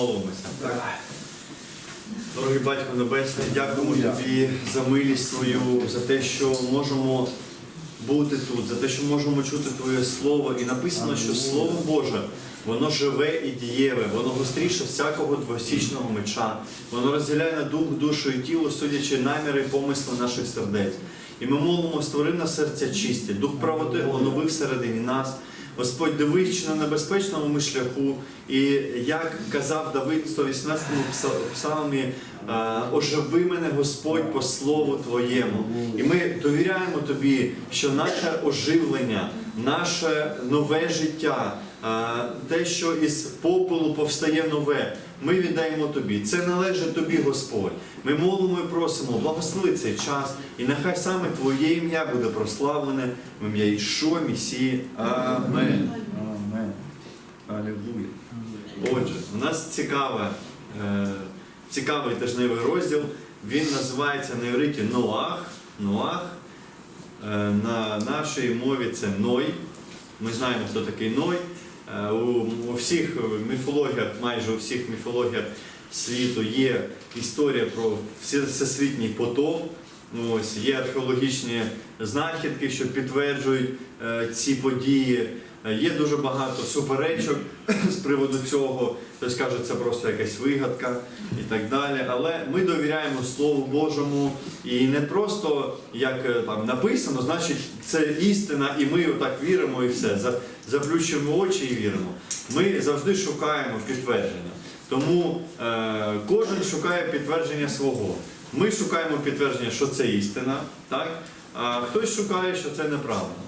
Помолимося. Дорогий Батько Небесний, дякуємо Тобі за милість Твою, за те, що можемо бути тут, за те, що можемо чути Твоє Слово. І написано, що Слово Боже, воно живе і дієве, воно гостріше всякого двосічного меча, воно розділяє на дух, душу і тіло, судячи наміри і помисли наших сердець. І ми молимо, створи на серця чисті, дух правоти онови всередині нас. Господь, дивись, на небезпечному ми шляху, і як казав Давид в 118-му пса- псалмі, е, оживи мене Господь по слову Твоєму. І ми довіряємо Тобі, що наше оживлення, наше нове життя, те, що із попелу повстає нове, ми віддаємо Тобі. Це належить Тобі, Господь. Ми молимо і просимо, благослови цей час, і нехай саме Твоє ім'я буде прославлене в ім'я Ішуа Месії. Амен. Амен. Алілуя. Отже, у нас цікаве, цікавий тижневий розділ. Він називається на івриті Ноах. Ноах. Е, на нашій мові це Ной. Ми знаємо, хто такий Ной. Е, у, всіх міфологіях, майже у всіх міфологіях світу є історія про всесвітній потоп. Ну, Ось, є археологічні знахідки, що підтверджують ці події. Е, Є дуже багато суперечок з приводу цього. Хтось каже, це просто якась вигадка і так далі. Але ми довіряємо Слову Божому і не просто як е, там написано, значить це істина, і ми отак віримо і все. Заплющуємо очі і віримо. Ми завжди шукаємо підтвердження. Тому е, кожен шукає підтвердження свого. Ми шукаємо підтвердження, що це істина, так? а хтось шукає, що це неправда.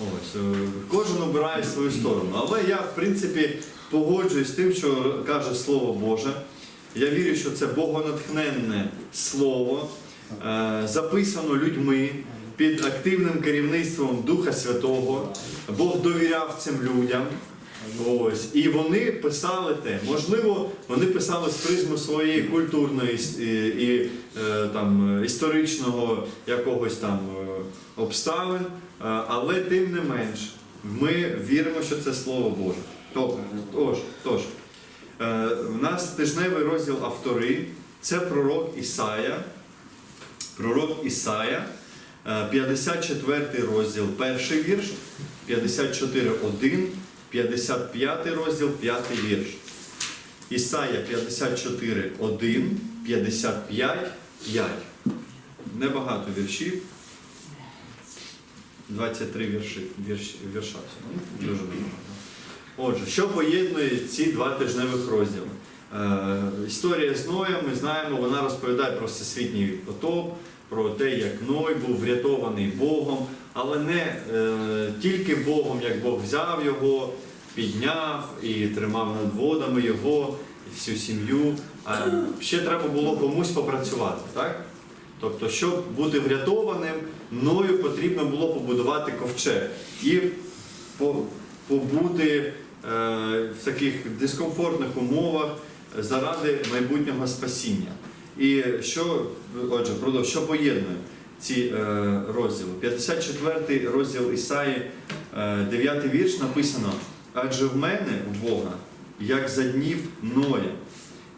Ось, е, кожен обирає свою сторону. Але я, в принципі, погоджуюсь з тим, що каже Слово Боже. Я вірю, що це богонатхненне слово, е, записано людьми під активним керівництвом Духа Святого. Бог довіряв цим людям. Ось. І вони писали те. Можливо, вони писали з призму своєї культурної і, і, е, там, історичного якогось там обставин, але тим не менш, ми віримо, що це Слово Боже. Тобто, тож, тож, е, в нас тижневий розділ автори це пророк Ісая. Пророк Ісая, е, 54 розділ, перший вірш, 54.1, 55 розділ, 5 вірш. Ісая 54, 1, 55, 5. Небагато віршів. 23 вірші, вірш, вірша. Ну, Дуже небагато. Отже, що поєднує ці два тижневих розділи? Е, історія з Ноєм, ми знаємо, вона розповідає про всесвітній потоп, про те, як Ной був врятований Богом, але не е, тільки Богом, як Бог взяв його, підняв і тримав над водами його, всю сім'ю. А ще треба було комусь попрацювати, так? Тобто, щоб бути врятованим, Ною потрібно було побудувати ковчег і побути е, в таких дискомфортних умовах заради майбутнього спасіння. І що, отже, що поєднує ці е, розділи? 54 розділ Ісаї, е, 9 вірш написано: адже в мене, в Бога, як за днів Ноя.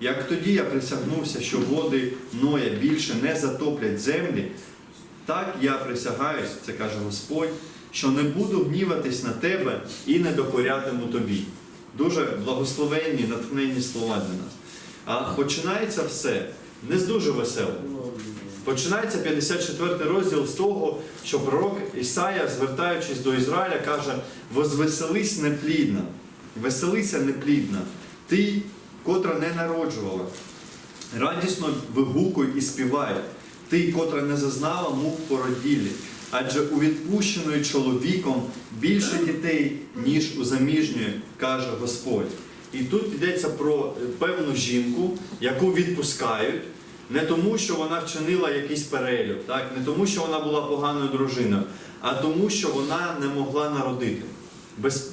Як тоді я присягнувся, що води Ноя більше не затоплять землі, так я присягаюсь, це каже Господь, що не буду гніватись на тебе і не докорятиму тобі. Дуже благословенні, натхненні слова для нас. А починається все не з дуже весело. Починається 54 розділ з того, що пророк Ісая, звертаючись до Ізраїля, каже: Возвеселись неплідна, веселися неплідна, ти, котра не народжувала, радісно вигукуй і співай, ти, котра не зазнала мук породілі, адже у відпущеної чоловіком більше дітей, ніж у заміжньої, каже Господь. І тут йдеться про е, певну жінку, яку відпускають, не тому, що вона вчинила якийсь перелюб, так? не тому, що вона була поганою дружиною, а тому, що вона не могла народити.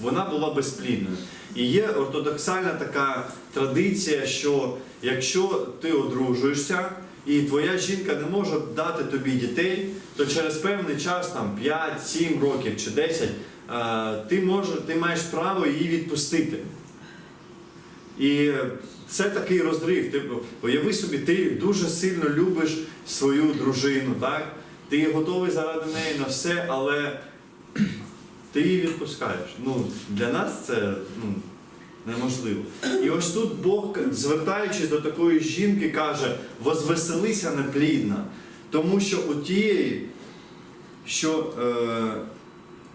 Вона була безплідною. І є ортодоксальна така традиція, що якщо ти одружуєшся і твоя жінка не може дати тобі дітей, то через певний час, там 5-7 років чи 10, е, ти, може, ти маєш право її відпустити. І це такий розрив. Ти уяви собі, ти дуже сильно любиш свою дружину, так? Ти готовий заради неї на все, але ти її відпускаєш. Ну, для нас це ну, неможливо. І ось тут Бог, звертаючись до такої жінки, каже: возвеселися неплідна, тому що у тієї, що е,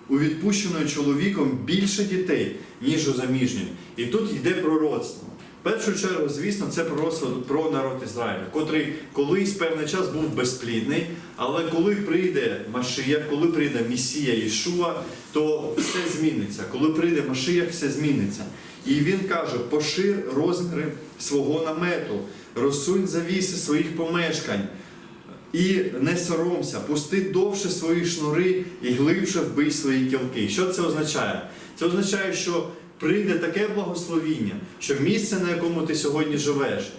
у відпущеної чоловіком більше дітей, ніж у заміжньої. І тут йде пророцтво. В першу чергу, звісно, це пророцтво про народ Ізраїля, котрий колись певний час був безплідний, але коли прийде Машия, коли прийде Месія Ішуа, то все зміниться. Коли прийде Машия, все зміниться. І він каже: пошир розміри свого намету, розсунь завіси своїх помешкань. І не соромся, пусти довше свої шнури і глибше вбий свої кілки. Що це означає? Це означає, що прийде таке благословіння, що місце, на якому ти сьогодні живеш,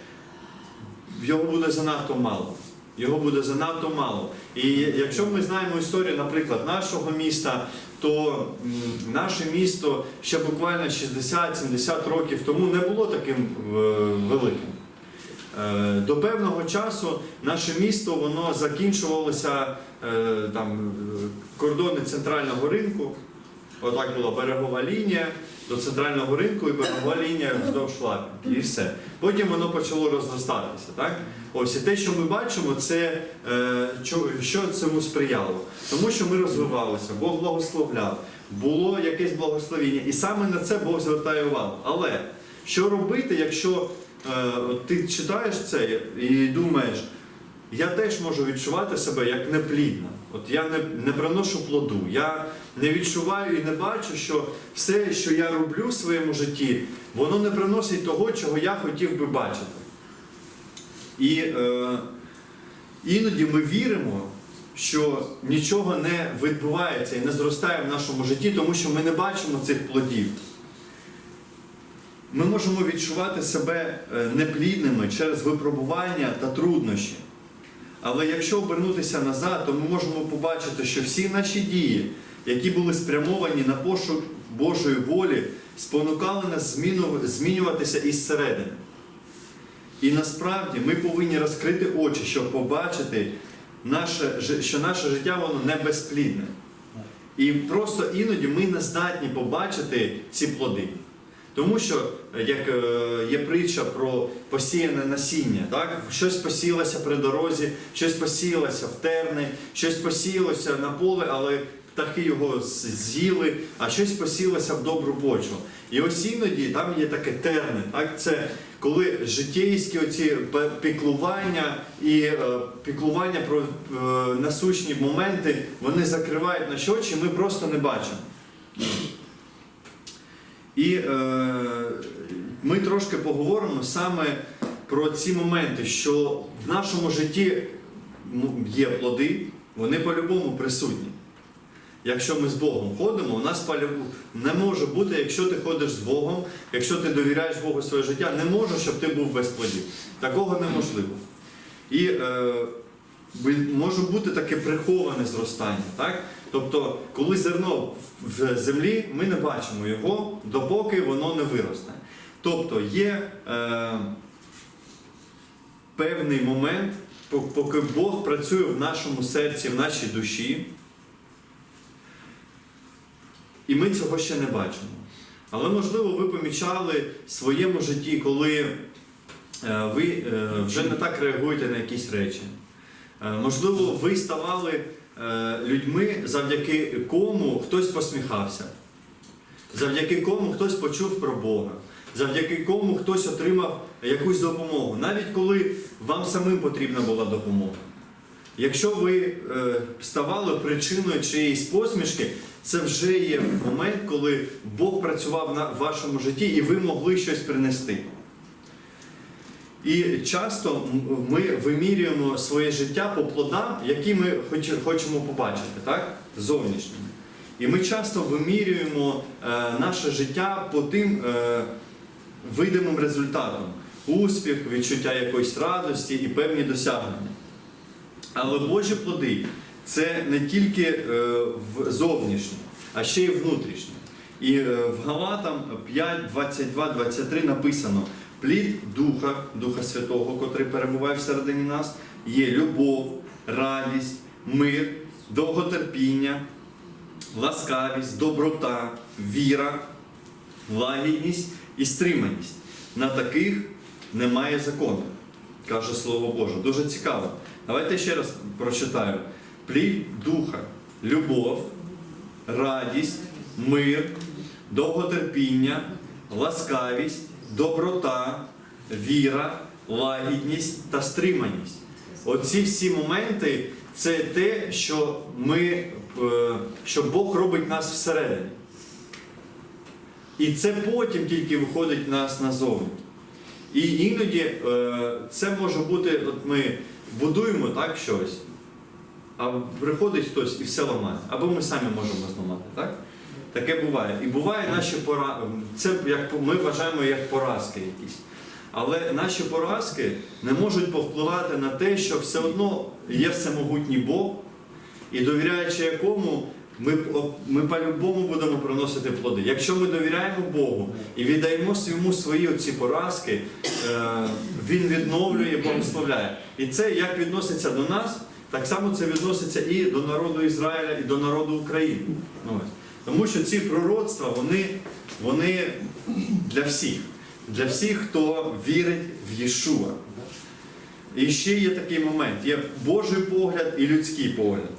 його буде занадто мало. Його буде занадто мало. І якщо ми знаємо історію, наприклад, нашого міста, то наше місто ще буквально 60-70 років тому не було таким е, великим. Е, До певного часу наше місто воно закінчувалося е, там кордони центрального ринку. Отак була берегова лінія до центрального ринку і берегова лінія вздовж Лапінки. І все. Потім воно почало розростатися. Так? Ось і те, що ми бачимо, це е, що, цьому сприяло. Тому що ми розвивалися, Бог благословляв, було якесь благословіння. І саме на це Бог звертає увагу. Але що робити, якщо е, ти читаєш це і думаєш, я теж можу відчувати себе як неплідна. От я не, не приношу плоду. Я не відчуваю і не бачу, що все, що я роблю в своєму житті, воно не приносить того, чого я хотів би бачити. І е, іноді ми віримо, що нічого не відбувається і не зростає в нашому житті, тому що ми не бачимо цих плодів. Ми можемо відчувати себе е, неплідними через випробування та труднощі. Але якщо обернутися назад, то ми можемо побачити, що всі наші дії, які були спрямовані на пошук Божої волі, спонукали нас змінюватися із середини. І насправді ми повинні розкрити очі, щоб побачити, наше, що наше життя воно не безплідне. І просто іноді ми не здатні побачити ці плоди. Тому що, як е, є притча про посіяне насіння, так? щось посіялося при дорозі, щось посіялося в терни, щось посіялося на поле, але птахи його з'їли, а щось посіялося в добру почву. І ось іноді там є таке терни, так? це коли життєйські оці піклування і е, піклування про е, насущні моменти, вони закривають наші очі, ми просто не бачимо. І е, ми трошки поговоримо саме про ці моменти, що в нашому житті є плоди, вони по-любому присутні. Якщо ми з Богом ходимо, у нас не може бути, якщо ти ходиш з Богом, якщо ти довіряєш Богу своє життя, не може, щоб ти був без плодів. Такого неможливо. І е, може бути таке приховане зростання. Так? Тобто, коли зерно в землі, ми не бачимо його, допоки воно не виросте. Тобто є е, певний момент, поки Бог працює в нашому серці, в нашій душі, і ми цього ще не бачимо. Але можливо ви помічали в своєму житті, коли е, ви е, вже не так реагуєте на якісь речі. Е, Можливо, ви ставали людьми, завдяки кому хтось посміхався, завдяки кому хтось почув про Бога, завдяки кому хтось отримав якусь допомогу, навіть коли вам самим потрібна була допомога. Якщо ви е, ставали причиною чиєїсь посмішки, це вже є момент, коли Бог працював на вашому житті і ви могли щось принести. І часто ми вимірюємо своє життя по плодам, які ми хоч- хочемо побачити, так? зовнішніми. І ми часто вимірюємо е, наше життя по тим е, видимим результатам: успіх, відчуття якоїсь радості і певні досягнення. Але Божі плоди це не тільки е, зовнішні, а ще й внутрішні. І е, в Галатам 5, 22, 23 написано: плід Духа, Духа Святого, котрий перебуває всередині нас, є любов, радість, мир, довготерпіння, ласкавість, доброта, віра, лагідність і стриманість. На таких немає закону, каже Слово Боже. Дуже цікаво. Давайте ще раз прочитаю. Плід духа, любов, радість, мир, довготерпіння, ласкавість, доброта, віра, лагідність та стриманість. Оці всі моменти це те, що ми, е, що Бог робить нас всередині. І це потім тільки виходить нас назовні. І іноді е, це може бути, от ми будуємо так щось, а приходить хтось і все ламає. Або ми самі можемо зламати. Так? Таке буває. І буває наші пора... це як ми вважаємо як поразки якісь. Але наші поразки не можуть повпливати на те, що все одно є всемогутній Бог, і довіряючи якому ми, ми по-любому будемо приносити плоди. Якщо ми довіряємо Богу і віддаємо йому свої оці поразки, Він відновлює, благословляє. І це як відноситься до нас, так само це відноситься і до народу Ізраїля, і до народу України. Ну. Тому що ці пророцтва, вони, вони для всіх, для всіх, хто вірить в Єшуа. І ще є такий момент: є Божий погляд і людський погляд.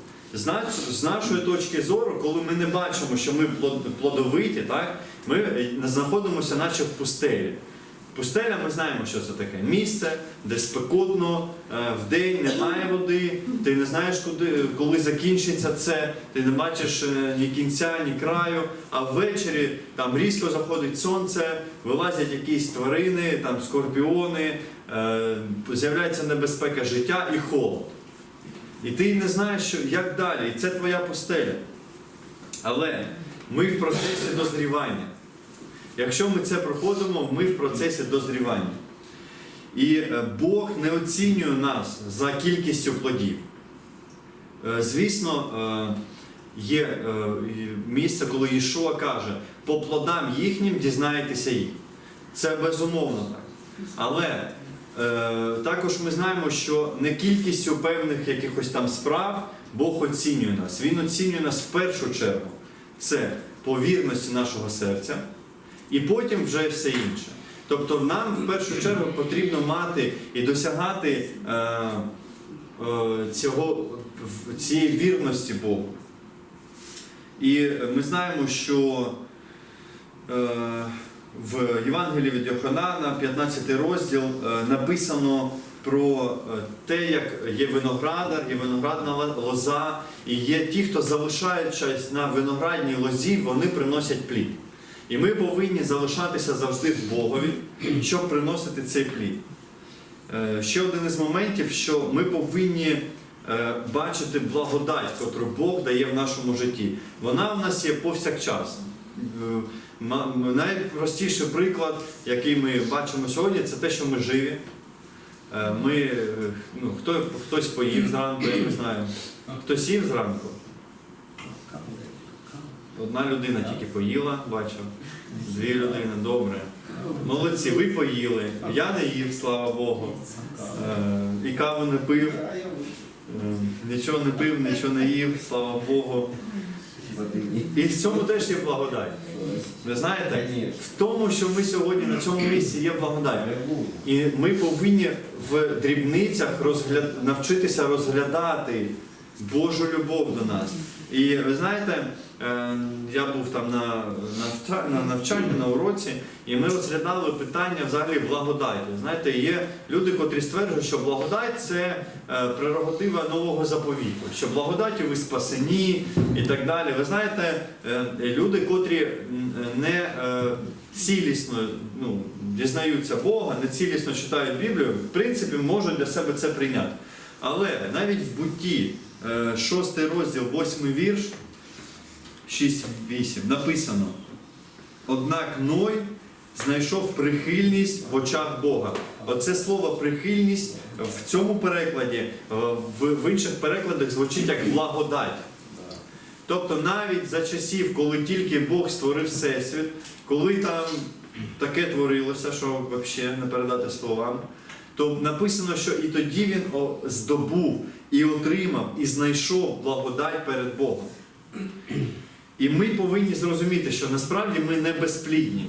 З нашої точки зору, коли ми не бачимо, що ми плодовиті, так, ми е, знаходимося наче в пустелі. Пустеля ми знаємо, що це таке. Місце, де спекотно, е, вдень немає води, ти не знаєш, куди, коли закінчиться це, ти не бачиш е, ні кінця, ні краю, а ввечері там різко заходить сонце, вилазять якісь тварини, там скорпіони, е, з'являється небезпека життя і холод. І ти не знаєш, як далі, і це твоя пустеля. Але ми в процесі дозрівання. Якщо ми це проходимо, ми в процесі дозрівання. І е, Бог не оцінює нас за кількістю плодів. Е, Звісно, е, є місце, коли Ішуа каже, по плодам їхнім дізнаєтеся їх. Це безумовно так. Але також ми знаємо, що не кількістю певних якихось там справ Бог оцінює нас. Він оцінює нас в першу чергу. Це по вірності нашого серця, і потім вже все інше. Тобто нам в першу чергу потрібно мати і досягати е, е, цього, цієї вірності Богу. І ми знаємо, що е, в Євангелії від Йоханана, 15 розділ, е, написано про е, те, як є виноградар, є виноградна лоза, і є ті, хто залишаючись на виноградній лозі, вони приносять плід. І ми повинні залишатися завжди в Богові, щоб приносити цей плід. Е, Ще один із моментів, що ми повинні е, бачити благодать, яку Бог дає в нашому житті. Вона в нас є повсякчас. Е, Найпростіший приклад, який ми бачимо сьогодні, це те, що ми живі. Ми, ну, хто, хтось поїв зранку, я не знаю. Хтось їв зранку. Одна людина тільки поїла, бачив. Дві людини, добре. Молодці, ви поїли. Я не їв, слава Богу. Е, І каву не пив. Е, Нічого не пив, нічого не їв, слава Богу. І в цьому теж є благодать. Ви знаєте, в тому, що ми сьогодні на цьому місці є благодать. І ми повинні в дрібницях розгляд... навчитися розглядати Божу любов до нас. І ви знаєте, е, я був там на навча- на навчанні, на уроці, і ми розглядали питання взагалі благодаті. Знаєте, є люди, котрі стверджують, що благодать це е, прерогатива нового заповіту, що благодаті ви спасені і так далі. Ви знаєте, е, люди, котрі не цілісно ну, дізнаються Бога, не цілісно читають Біблію, в принципі, можуть для себе це прийняти. Але навіть в бутті, 6 розділ, 8 вірш, 6-8, написано: Однак Ной знайшов прихильність в очах Бога. Оце слово прихильність в цьому перекладі, е, в інших перекладах звучить як благодать. Тобто навіть за часів, коли тільки Бог створив Всесвіт, коли там таке творилося, що взагалі не передати словам, то написано, що і тоді він здобув і отримав, і знайшов благодать перед Богом. І ми повинні зрозуміти, що насправді ми не безплідні.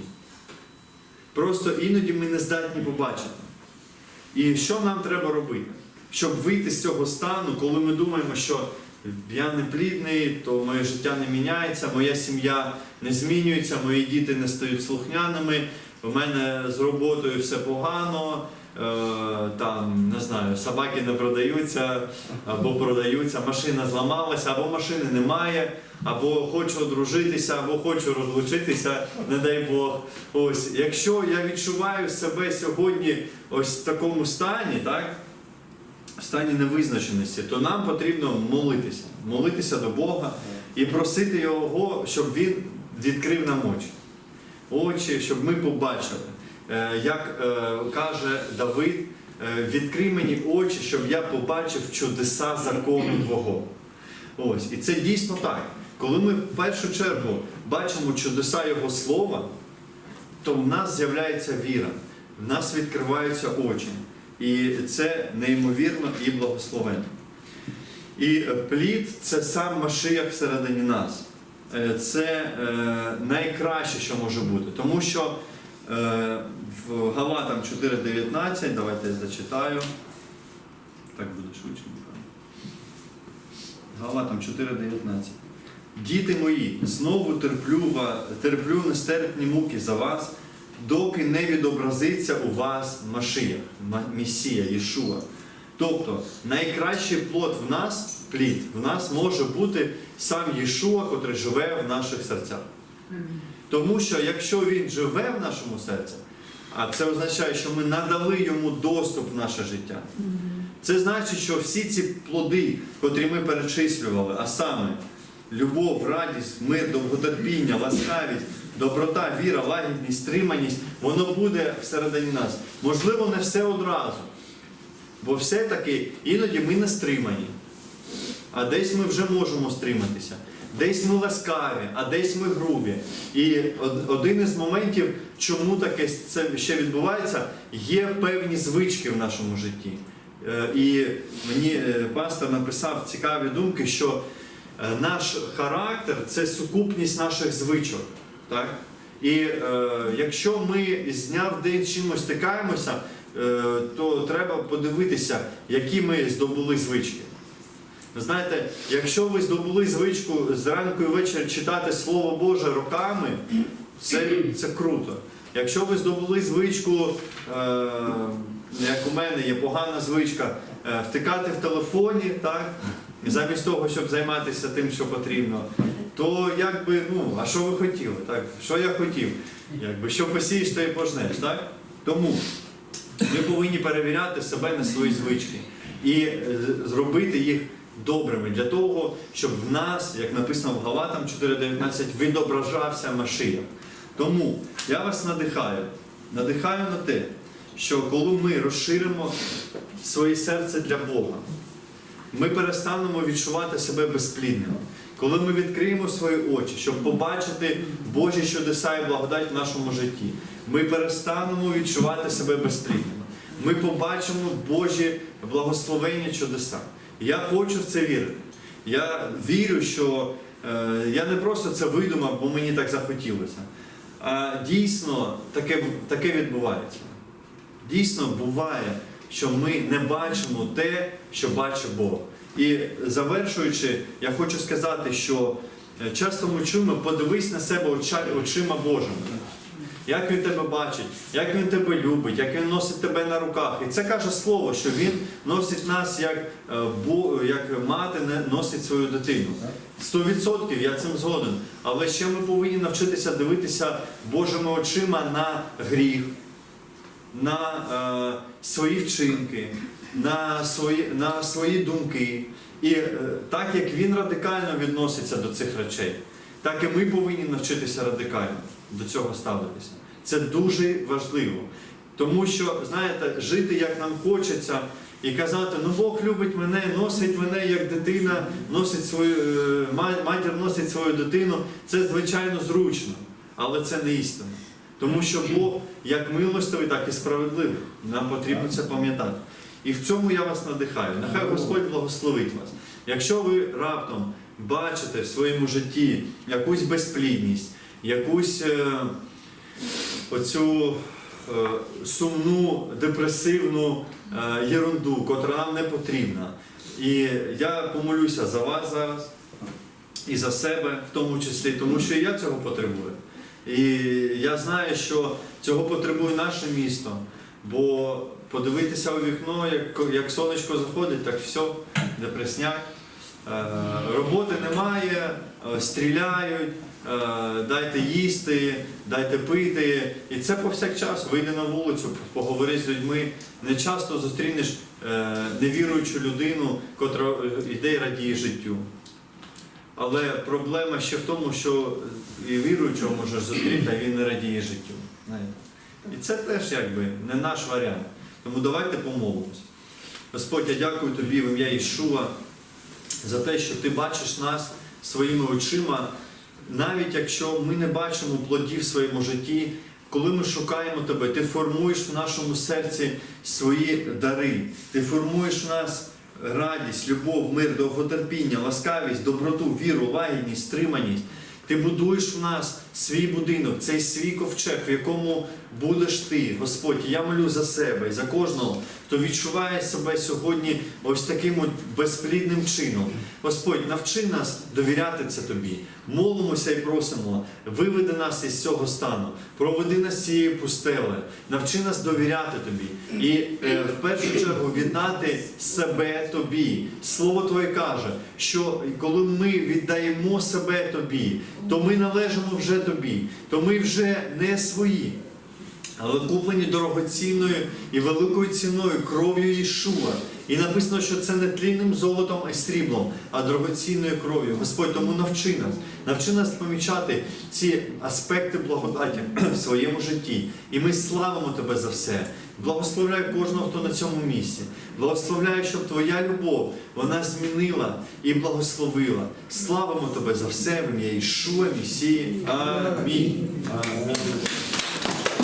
Просто іноді ми не здатні побачити. І що нам треба робити? Щоб вийти з цього стану, коли ми думаємо, що я не плідний, то моє життя не міняється, моя сім'я не змінюється, мої діти не стають слухняними, у мене з роботою все погано, е, там, не знаю, собаки не продаються, або продаються, машина зламалася, або машини немає, або хочу одружитися, або хочу розлучитися, не дай Бог. Ось, якщо я відчуваю себе сьогодні ось в такому стані, так? В стані невизначеності, то нам потрібно молитися, молитися до Бога і просити Його, щоб Він відкрив нам очі. Очі, щоб ми побачили. Е, Як е, каже Давид, е, відкрий мені очі, щоб я побачив чудеса закону Твого. Ось. І це дійсно так. Коли ми в першу чергу бачимо чудеса Його слова, то в нас з'являється віра, в нас відкриваються очі. І це неймовірно і благословенно. І плід це сам Машиях всередині нас. Е, Це е, найкраще, що може бути. Тому що е, в Галатам 4.19, давайте я зачитаю. Так буде швидше. Галатам 4.19. Діти мої, знову терплю, терплю нестерпні муки за вас, доки не відобразиться у вас Машиях, Ма- Месія, Єшуа. Тобто найкращий плод в нас, плід, в нас може бути сам Єшуа, котрий живе в наших серцях. Тому що якщо він живе в нашому серці, а це означає, що ми надали йому доступ в наше життя. Це значить, що всі ці плоди, котрі ми перечислювали, а саме любов, радість, мир, довготерпіння, ласкавість, доброта, віра, лагідність, стриманість, воно буде всередині нас. Можливо, не все одразу. Бо все-таки іноді ми не стримані. А десь ми вже можемо стриматися. Десь ми ласкаві, а десь ми грубі. І один із моментів, чому таке це ще відбувається, є певні звички в нашому житті. Е, І мені е, пастор написав цікаві думки, що е, наш характер це сукупність наших звичок. Так? І е, якщо ми з дня в день чимось стикаємося, е, то треба подивитися, які ми здобули звички. Ви знаєте, якщо ви здобули звичку зранку і ввечері читати Слово Боже роками, це, це круто. Якщо ви здобули звичку, е, як у мене є погана звичка, е, втикати в телефоні, так, замість того, щоб займатися тим, що потрібно, то якби, ну, а що ви хотіли? Так? Що я хотів? Якби, що посієш, то і пожнеш. Так? Тому ми повинні перевіряти себе на свої звички і е, зробити їх добрими для того, щоб в нас, як написано в Галатам 4.19, відображався Машия. Тому я вас надихаю, надихаю на те, що коли ми розширимо своє серце для Бога, ми перестанемо відчувати себе безплідними. Коли ми відкриємо свої очі, щоб побачити Божі чудеса і благодать в нашому житті, ми перестанемо відчувати себе безплідними. Ми побачимо Божі благословення чудеса. Я хочу в це вірити. Я вірю, що е, я не просто це видумав, бо мені так захотілося. А дійсно таке, таке відбувається. Дійсно буває, що ми не бачимо те, що бачить Бог. І завершуючи, я хочу сказати, що е, часто ми чуємо, подивись на себе очима Божими. Як він тебе бачить, як він тебе любить, як він носить тебе на руках. І це каже слово, що він носить нас як, е, як мати носить свою дитину. Сто відсотків я цим згоден. Але ще ми повинні навчитися дивитися Божими очима на гріх, на е, свої вчинки, на свої, на свої думки. І е, так як він радикально відноситься до цих речей, так і ми повинні навчитися радикально до цього ставитися. Це дуже важливо. Тому що, знаєте, жити як нам хочеться і казати, ну Бог любить мене, носить мене як дитина, носить свою е, матір носить свою дитину, це звичайно зручно, але це не істина. Тому що Бог як милостивий, так і справедливий. Нам потрібно це пам'ятати. І в цьому я вас надихаю. Нехай Господь благословить вас. Якщо ви раптом бачите в своєму житті якусь безплідність, якусь е, оцю е, сумну, депресивну е, єрунду, котра нам не потрібна. І я помолюся за вас зараз і за себе в тому числі, тому що і я цього потребую. І я знаю, що цього потребує наше місто, бо подивитися у вікно, як, як сонечко заходить, так все, депресняк. Е, роботи немає, е, стріляють, е, дайте їсти, дайте пити. І це повсякчас. Вийди на вулицю, поговори з людьми. Не часто зустрінеш невіруючу людину, котра йде і радіє життю. Але проблема ще в тому, що і віруючого можеш зустріти, а він не радіє життю. І це теж якби не наш варіант. Тому давайте помолимось. Господь, я дякую тобі в ім'я Ішуа за те, що ти бачиш нас своїми очима, навіть якщо ми не бачимо плодів в своєму житті, коли ми шукаємо тебе, ти формуєш в нашому серці свої дари, ти формуєш в нас радість, любов, мир, довготерпіння, ласкавість, доброту, віру, лагідність, стриманість. Ти будуєш в нас свій будинок, цей свій ковчег, в якому будеш ти, Господь. Я молю за себе і за кожного, хто відчуває себе сьогодні ось таким от безплідним чином. Господь, навчи нас довіряти це тобі. Молимося і просимо, виведи нас із цього стану, проведи нас з цієї пустели, навчи нас довіряти тобі. І е, в першу чергу віддати себе тобі. Слово Твоє каже, що коли ми віддаємо себе тобі, то ми належимо вже тобі, то ми вже не свої. Але куплені дорогоцінною і великою ціною кров'ю Ішуа. І написано, що це не тлінним золотом і сріблом, а дорогоцінною кров'ю. Господь, тому навчи нас, навчи нас помічати ці аспекти благодаті в своєму житті. І ми славимо Тебе за все. Благословляю кожного, хто на цьому місці. Благословляю, щоб Твоя любов вона змінила і благословила. Славимо Тебе за все в ім'я Ішуа, Місії. Амінь. Амінь.